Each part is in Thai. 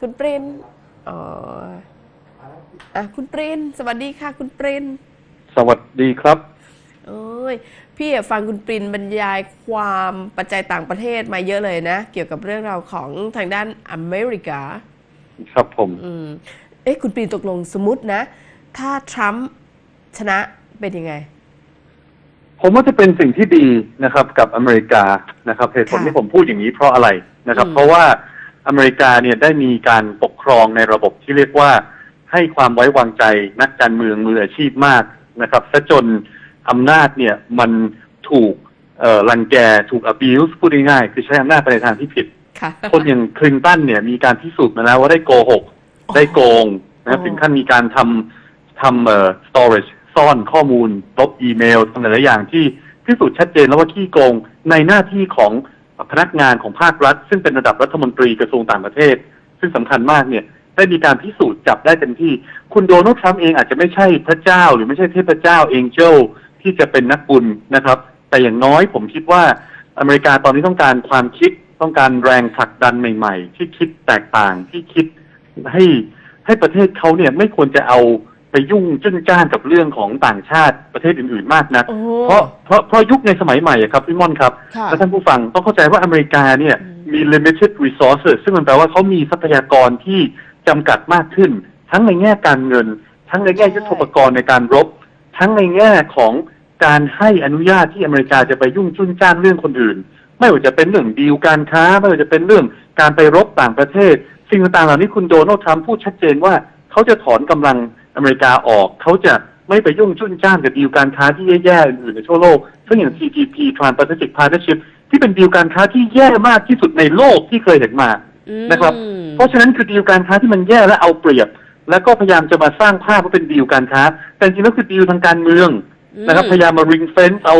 คุณปรินอ๋ออะคุณปรินสวัสดีค่ะ คุณปรินสวัสดีครับโอ้ยพี่อะฟังคุณปรินบรรยายความปัจจัยต่างประเทศมาเยอะเลยนะ เกี่ยวกับเรื่องราวของทางด้านอเมริกา ครับผมอืมเอ๊ะคุณปรินตกลงสมมตินะ ถ้าทรัมป์ชนะเป็นยังไง ผมว่าจะเป็นสิ่งที่ดีนะครับ กับอเมริกานะครับเหตุผลค่ะที่ผมพูดอย่างนี้เพราะอะไรนะครับอืมเพราะว่า อเมริกาเนี่ยได้มีการปกครองในระบบที่เรียกว่า ให้ความไว้วางใจนักการเมืองมืออาชีพมากนะครับซะจนอำนาจเนี่ยมันถูกเอ่อรังแกถูก abuse พูดง่ายๆคือใช้อำนาจไปในทางที่ผิดค่ะคนอย่างคลินตันเนี่ยมีการพิสูจน์มาแล้วว่าได้โกหกอ๋อได้โกงนะครับอ๋อถึงขั้นมีการทำทำเอ่อ storage ซ่อนข้อมูลลบอีเมลทำหลายๆอย่างที่พิสูจน์ชัดเจนแล้วว่าขี้โกงในหน้าที่ของ พนักงานของภาครัฐ ซึ่งเป็นระดับรัฐมนตรีกระทรวงต่างประเทศ ซึ่งสำคัญมากเนี่ยได้มีการพิสูจน์จับได้เต็มที่ คุณโดนัลด์ทรัมป์เองอาจจะไม่ใช่พระเจ้า หรือไม่ใช่เทพเจ้าเองเจลที่จะเป็นนักบุญนะครับ แต่อย่างน้อยผมคิดว่าอเมริกาตอนนี้ต้องการความคิดต้องการแรงผลักดันใหม่ ๆ ที่คิดแตกต่างที่คิดให้ให้ประเทศเขาเนี่ยไม่ควรจะเอา ไปยุ่งจุนจ้านกับเรื่องของต่างชาติประเทศอื่นๆมากนัก โอ้ เพราะเพราะเพราะยุคในสมัยใหม่อะครับพี่ม่อนครับค่ะและท่านผู้ฟังต้องเข้าใจว่าอเมริกาเนี่ยอืมมี limited resources ซึ่งมันแปลว่าเขามีทรัพยากรที่จำกัดมากขึ้น ทั้งในแง่การเงิน ทั้งในแง่ยุทโธปกรณ์ในการรบ ทั้งในแง่ของการให้อนุญาตที่อเมริกาจะไปยุ่งจุนจ้านเรื่องคนอื่น ไม่ว่าจะเป็นเรื่องดีลการค้า ไม่ว่าจะเป็นเรื่องการไปรบต่างประเทศ สิ่งต่างๆเหล่านี้คุณโดนัลด์ทรัมป์พูดชัดเจนว่าเขาจะถอนกำลัง อเมริกาออกเขาจะไม่ไปยุ่งจุนจ้านกับดีลการค้าที่แย่ๆอื่นๆในทั่วโลกซึ่งอย่าง TPP Trans-Pacific Partnership ที่เป็นดีลการค้าที่แย่มากที่สุดในโลกที่เคยเห็นมาอืมนะครับ เพราะฉะนั้นคือดีลการค้าที่มันแย่และเอาเปรียบ แล้วก็พยายามจะมาสร้างภาพว่าเป็นดีลการค้า แต่จริงๆแล้วคือดีลทางการเมืองนะครับอืมพยายามมาริงเฟนเอา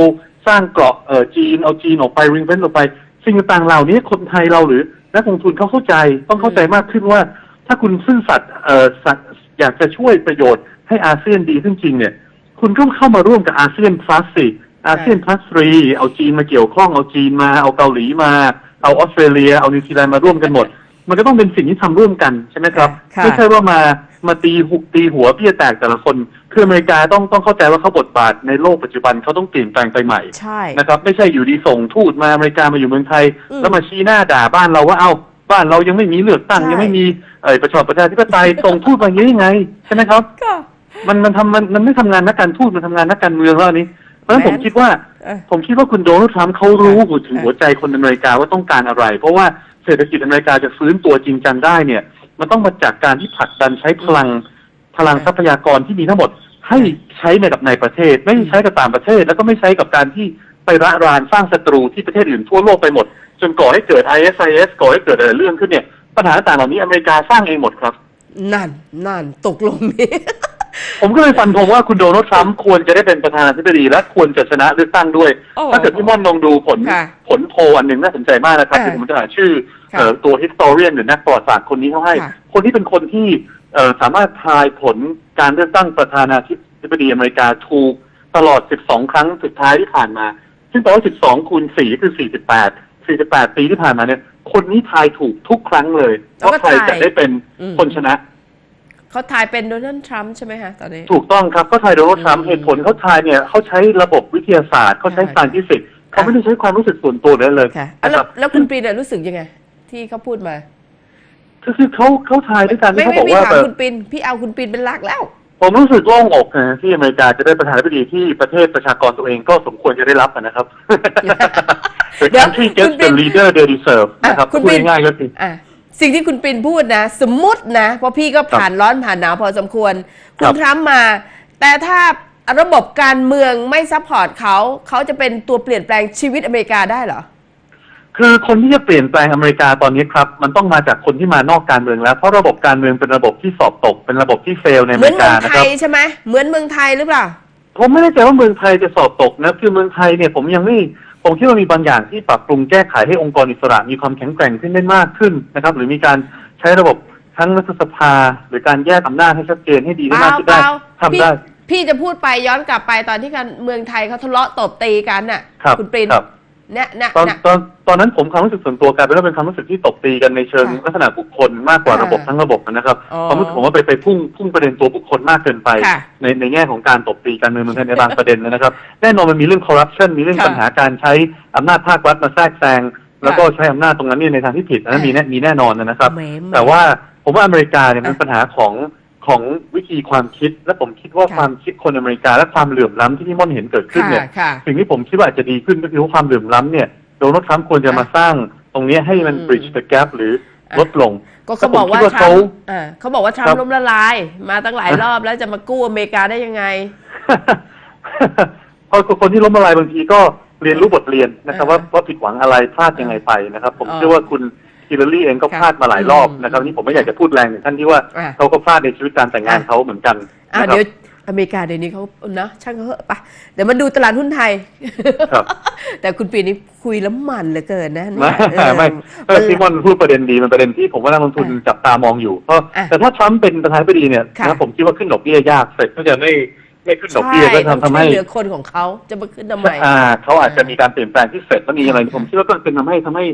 สร้างเกราะเอ่อจีนเอาจีนออกไปริงเฟนออกไป สิ่งต่างๆเหล่านี้คนไทยเราหรือนักลงทุนเขาเข้าใจต้องเข้าใจมากขึ้นว่า ถ้าคุณซื่อสัตย์เอ่อสัตย์ อยากจะช่วยประโยชน์ให้อาเซียนดีขึ้นจริงเนี่ย คุณก็เข้ามาร่วมกับอาเซียนพลัสสิอาเซียนพลัสทรีเอาจีนมาเกี่ยวข้องเอาจีนมาเอาเกาหลีมา เอาออสเตรเลีย เอานิวซีแลนด์มาร่วมกันหมด มันก็ต้องเป็นสิ่งที่ทำร่วมกันใช่ไหมครับค่ะไม่ใช่ว่ามามาตีหุกตีหัวเบี้ยแตกแต่ละคน คืออเมริกาต้องต้องเข้าใจว่าเขาบทบาทในโลกปัจจุบันเขาต้องเปลี่ยนแปลงไปใหม่ใช่นะครับไม่ใช่อยู่ดีส่งทูตมาอเมริกามาอยู่เมืองไทยอืมแล้วมาชี้หน้าด่าบ้านเราว่าเอ้า บ้านเรายังไม่มีเลือกตั้ง ใช่ ยังไม่มีเอ่อประชาประชาธิปไตยส่งทูตมาอย่างนี้ยังไงใช่ไหมครับ ก็ มันมันทำมันมันไม่ทำงานนักการทูตมันทำงานนักการเมืองแล้วอันนี้เพราะฉะนั้นแม้ ผมคิดว่า เออ ผมคิดว่าคุณโดนัลด์ทรัมป์เขารู้หัวถึงค่ะหัวใจคนอเมริกาว่าต้องการอะไร เพราะว่าเศรษฐกิจอเมริกาจะฟื้นตัวจริงจังได้เนี่ย มันต้องมาจากการที่ผลักดันใช้พลังพลังทรัพยากรที่มีทั้งหมด ให้ใช้ในกับในประเทศ ไม่ใช้กับต่างประเทศ แล้วก็ไม่ใช้กับการที่ ไประรานสร้างศัตรูที่ประเทศอื่นทั่วโลกไปหมด จนก่อให้เกิด ISIS ก่อให้เกิดอะไรเรื่องขึ้นเนี่ยปัญหาต่างๆเหล่านี้อเมริกาสร้างเองหมดครับ นั่นนั่นตกลงนี้ ผมก็เลยฟันธงว่าคุณโดนัลด์ทรัมป์ควรจะได้เป็นประธานาธิบดี และควรจะชนะเลือกตั้งด้วยโอ้ถ้าเกิดพี่ม่อนลองดูผลค่ะผลโพลอันหนึ่งน่าสนใจมากนะครับอ่าเดี๋ยวผมจะหาชื่อค่ะเอ่อตัว historian หรือนักประวัติศาสตร์คนนี้เขาให้ค่ะคนที่เป็นคนที่เอ่อสามารถทายผลการเลือกตั้งประธานาธิบดีอเมริกาถูกตลอด 12 ครั้งสุดท้ายที่ผ่านมา ซึ่งแปลว่า 12 คูณ 4 คือ 48 48 ปีที่ผ่านมาเนี่ย คนนี้ทายถูกทุกครั้งเลยว่าใครจะได้เป็นอืม คนชนะ เขาทายเป็นโดนัลด์ทรัมป์ใช่ไหมคะตอนนี้ ถูกต้องครับเขาทายโดนัลด์ทรัมป์อืมเหตุผลเขาทายเนี่ยเขาใช้ระบบวิทยาศาสตร์เขาใช้ค่ะสารทิฟิกเขาไม่ได้ใช้ความรู้สึกส่วนตัวเลยเลยค่ะนะแล้ควรับแล้วคุณปรีน่ะรู้สึกยังไง ที่เขาพูดมาก็คือเขาเขาทายด้วยการไม่ที่เขาไม่บอกพี่ว่าถามแบบ คุณปรินพี่เอาคุณปรินเป็นหลักแล้ว ผมรู้สึกโล่งอกนะที่อเมริกาจะได้ประธานาธิบดีที่ประเทศประชากรตัวเองก็สมควรจะได้รับอะนะครับ The เดี๋ยว country คุ gets ณปิ่ the น leader they deserve อะนะครับคุณพูดปิ่นง่ายๆก็คืออะสิ่งที่คุณปรินพูดนะ สมมุตินะ เพราะพี่ก็ผ่านร้อนผ่านหนาวพอสมควร คุครัณบทรัมป์มา แต่ถ้าระบบการเมืองไม่ซัพพอร์ตเขา เขาจะเป็นตัวเปลี่ยนแปลงชีวิตอเมริกาได้เหรอ คือคนที่จะเปลี่ยนแปลงอเมริกาตอนนี้ครับ มันต้องมาจากคนที่มานอกการเมืองแล้ว เพราะระบบการเมืองเป็นระบบที่สอบตก เป็นระบบที่เฟลในอเหเมมือนริเมืกาองนะไทครับ ยใช่ไหมเหมือนเมืองไทยหรือเปล่า ผมไม่แน่ใจว่าเมืองไทยจะสอบตกนะคือเมืองไทยเนี่ยผมยังไม่ผมคิดว่ามีบางอย่างที่ปรับปรุงแก้ไขให้องค์กรอิสระมีความแข็งแกร่งขึ้นได้มากขึ้นนะครับ หรือมีการใช้ระบบทั้งรัฐสภา หรือการแยกอำนาจให้ชัดเจนให้ดีเปได้ล่ามากขึ้นเปได้ล่าทำพี่ได้ พี่จะพูดไปย้อนกลับไปตอนที่กันเมืองไทยเขาทะเลาะตบตีกันน่ะครับณปรินครับ เนี่ยเนี่ยตอนเนี่ย ตอนตอนนั้นผมความรู้สึกส่วนตัวกลายเป็นว่าเป็นความรู้สึกที่ตบตีกันในเชิงค่ะลักษณะบุคคลมากกว่าค่ะระบบทั้งระบบนะครับอ๋อความรู้สึกผมว่าไปไปพุ่งพุ่งประเด็นตัวบุคคลมากเกินไป ค่ะในในแง่ของการตบตีการเมืองเมืองไทยในบางประเด็นนะครับ แน่นอนมันมีเรื่องคอร์รัปชันมีเรื่องค่ะปัญหาการใช้อำนาจภาครัฐมาแทรกแซงแล้วก็ใช้อำนาจตรงนั้นเนี่ยในทางที่ผิดอันนั้นมีแน่มีแน่นอนนะครับ แหมแหมแต่ว่าผมว่าอเมริกาเนี่ยอะมันปัญหาของ ของวิธีความคิด และผมคิดว่าค่ะความคิดคนอเมริกาและความเหลื่อมล้ำที่พี่ม่อนเห็นเกิดขึ้นค่ะเนี่ย ค่ะ สิ่งที่ผมคิดว่าอาจจะดีขึ้นก็คือว่าความเหลื่อมล้ำเนี่ยโดนัลด์ทรัมป์ควรจะมาสร้างตรงเนี้ยให้มัน อืม bridge the gap หรือลดลงก็เขาบอกว่าแต่ผมคิดว่าทรัเขา มป์อ่าเขาบอกว่าทรัมครัป์บ ล้มละลาย มาตั้งหลายรอบแล้วจะมากู้อเมริกาได้ยังไง เพราะคนที่ล้มละลายบางทีก็เรียนรู้บทเรียนนะครับอ่าว่าว่าผิดหวังอะไรพลาดยังไงไปนะครับ ผมอ๋อ เชื่อว่าคุณ ฮิลลารีเองก็ค่ะพลาดมาหลายรอบอืมนะครับนี่ผมไม่อยากจะพูดแรงถึงท่านที่ว่าอ่าเขาก็พลาดในชีวิตการแต่งงานอะเขาเหมือนกันอ่านะครับเดี๋ยวอเมริกาเดี๋ยวนี้เขาเนอะช่างเขาเหอะปะเดี๋ยวมาดูตลาดหุ้นไทย ครับ แต่คุณปีนี้คุยแล้วมันเหลือเกินนะเนี่ยไม่เออไม่เออพี่มอนพูดประเด็นดีมันประเด็นที่ผมว่านักลงทุนอะจับตามองอยู่เพราะอะแต่ถ้าทรัมป์เป็นประธานาธิบดีเนี่ยค่ะ นะผมคิดว่าขึ้นดอกเบี้ยยากเสร็จก็จะไม่ไม่ขึ้นดอกใช่เบี้ยก็ต้องทำทำช่วให้ยเหลือคนของเขาจะมาขึ้นทำไม อ่าเขาอาจจะมีการเปลี่ยนแปลงที่เสร็จแล้วมีอะไร ผมคิดว่าก็เป็นทำให้ทำให้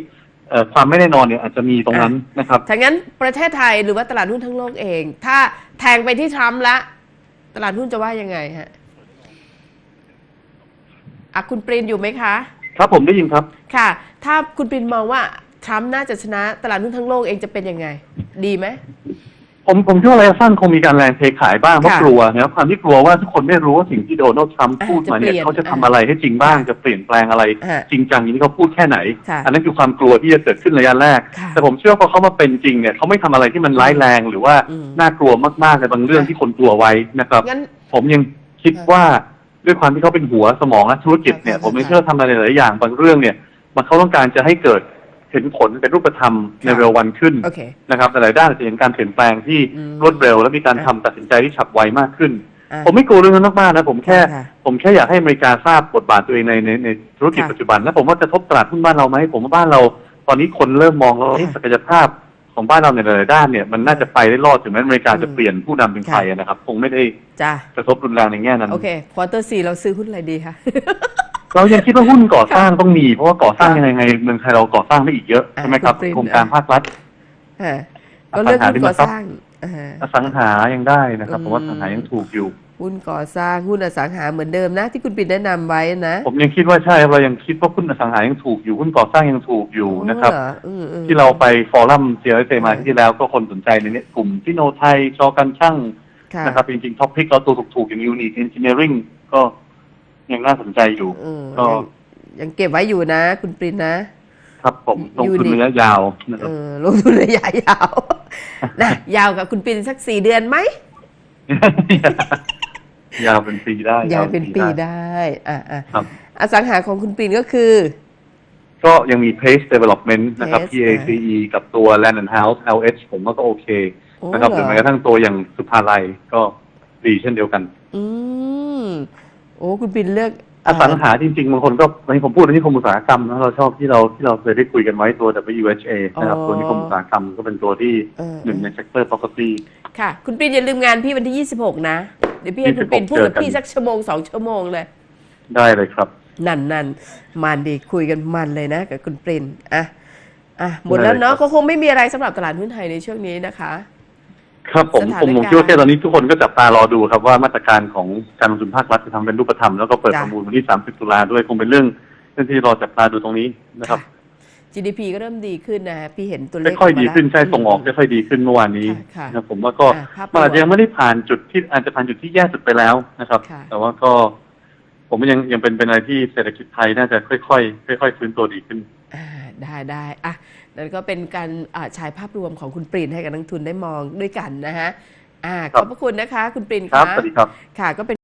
เอ่อความไม่แน่นอนเนี่ยอาจจะมีตรงนั้นนะครับ ถ้างั้นประเทศไทยหรือว่าตลาดหุ้นทั้งโลกเอง ถ้าแทงไปที่ทรัมป์ละตลาดหุ้นจะว่ายังไงฮะอะคุณปรินอยู่ไหมคะ ครับผมได้ยินครับ ค่ะ ถ้าคุณปรินมองว่าทรัมป์น่าจะชนะตลาดหุ้นทั้งโลกเองจะเป็นยังไง ดีไหม ผมผมคิดว่าระยะสั้นคงมีการแรงเทขายบ้างเพราะค่ะกลัวนะครับความที่กลัวว่าทุกคนไม่รู้ว่าสิ่งที่โดนัลด์ทรัมป์อะพูดมาเนี่ยจะเปลี่ยนเขาจะทำอะไรให้จริงบ้างจะเปลี่ยนแปลงอะไรอะจริงจังอย่างที่เขาพูดแค่ไหนค่ะอันนั้นคือความกลัวที่จะเกิดขึ้นระยะแรกค่ะแต่ผมเชื่อว่าพอเขามาเป็นจริงเนี่ยเขาไม่ทำอะไรที่มันร้ายแรงหรือว่าอืมน่ากลัวมากๆในบางเรื่องค่ะที่คนกลัวไว้นะครับงั้นผมยังคิดค่ะว่าด้วยความที่เขาเป็นหัวสมองและธุรกิจเนี่ยค่ะผมไม่ค่ะเชื่อทำอะไรหลายๆอย่างบางเรื่องเนี่ยมันเขาต้องการจะให้เกิด เห็นผลเป็นรูปธรรมในค่ะเร็ววันขึ้นโอเค นะครับแต่หลายด้านอาจจะเห็นการเปลี่ยนแปลงที่อืมรวดเร็ว และมีการอะ ทำตัดสินใจที่ฉับไวมากขึ้น อะ ผมไม่กลัวเรื่องนั้นมากๆนะผมแค่ ค่ะ ผมแค่อยากให้อเมริกาทราบบทบาทตัวเองในในในธุรกิจค่ะปัจจุบัน และผมว่ากระทบตลาดหุ้นบ้านเราไหมผมว่าบ้านเรา ตอนนี้คนเริ่มมองแล้วว่าเอ๊ะค่ะศักยภาพของบ้านเราในหลายๆด้านเนี่ยมันน่าจะไปได้รอดถึงแม้อเมริกาจะอืมเปลี่ยนผู้นำเป็นใครอะนะครับคงไม่ได้จ้ากระทบรุนแรงในแง่นั้น โอเคควอเตอร์สี่เราซื้อหุ้นอะไรดีคะ เรายังคิดว่าหุ้นก่อสร้างต้องมี เพราะว่าก่อสร้างยังไงไงเมืองไทยเราก่อสร้างได้อีกเยอะอะใช่ไหมครับคุณปริมโครงการภาครัฐอ่าก็เลือกหุ้นก่อสร้างอ่าอสังหายังได้นะครับอืมผมว่าอสังหายังถูกอยู่ หุ้นก่อสร้างหุ้นอสังหาเหมือนเดิมนะ ที่คุณปินแนะนำไว้นะผมยังคิดว่าใช่ครับเรายังคิดว่าหุ้นอสังหายังถูกอยู่หุ้นก่อสร้างยังถูกอยู่นะครับอ๋อเหออืมอืมที่เราไปฟอรัมเซียร์เซมาค่ะที่แล้วก็คนสนใจในเนี้ยกลุ่มที่โนไทยชอกันช่างค่ะนะครับจริงๆท็อปพิกเราตัวถูกๆอย่างยูนิคเอนจิเนียริงก็ ยังน่าสนใจอยู่ เออก็ยังยังเก็บไว้อยู่นะ คุณปรินนะ ครับผมลงทุน Unique ระยะยาวนะคเอรับ อลงทุนระยะยาว นะยาวกับคุณปรินสักสี่เดือนไหม ยาวเป็นปีได้ยาวเป็นปีได้ได้อ่าอ่าครับ อสังหาของคุณปรินก็คือ ก็ยังมี Pace Development นะครับ Pace PACE กับตัว Land and House LH ผมว่าก็โอเค โอ้นะครับเหหรรืออแม้กระทั่งตัวอย่างสุภาลัยก็ดีเช่นเดียวกัน อืม โอ้คุณปรินเลือกอสังหาจริงๆบางคนก็วันนี้ผมพูดในนิคมอุตสาหกรรมนะเราชอบที่เราที่เราเคยได้คุยกันไว้ตัว WHA นะครับอ๋อตัวนิคมอุตสาหกรรมก็เป็นตัวที่เออหนึ่งใน sector property ค่ะ คุณปรินอย่าลืมงานพี่วันที่ 26 นะ เดี๋ยวพี่ให้คุณปริน26พูดกับเจอกันพี่สักชั่วโมงสองชั่วโมงเลย ได้เลยครับ นั่นนั่นมันดีคุยกันมันเลยนะกับคุณปรินอะอะหมดแล้วได้เลยเนาะครับก็คงไม่มีอะไรสำหรับตลาดหุ้นไทยในช่วงนี้นะคะ ครับผมสถานผมผมการณ์คิดว่าแค่ตอนนี้ทุกคนก็จับตารอดูครับว่ามาตรการของการลงทุนภาครัฐจะทำเป็นรูปธรรมแล้วก็เปิดจ้ะประมูลวันที่ 30 ตุลาด้วยคงเป็นเรื่องเรื่องที่รอจับตาดูตรงนี้นะครับค่ะ GDP ก็เริ่มดีขึ้นนะฮะพี่เห็นตัวเลขค่อยๆกมาดีแล้วขึ้นใช่ส่งออกค่อยๆดีขึ้นเมื่อวานนี้ค่ะค่ะนะครับผมว่าก็อ่าภาพรวม มันอาจจะยังไม่ได้ผ่านจุดที่อาจจะผ่านจุดที่แย่สุดไปแล้วนะครับ ค่ะ แต่ว่าก็ ผมว่ายังยังเป็นเป็นอะไรที่เศรษฐกิจไทยน่าจะค่อยๆค่อยๆฟื้นตัวดีขึ้นอ่า ได้ได้อะนั่นก็เป็นการอ่าฉายภาพรวมของคุณปรินให้กับนักลงทุนได้มองด้วยกันนะฮะอ่าครัขบอบพระคุณนะคะ คุณปรินครับะสวัสดีครับค่ะก็เป็น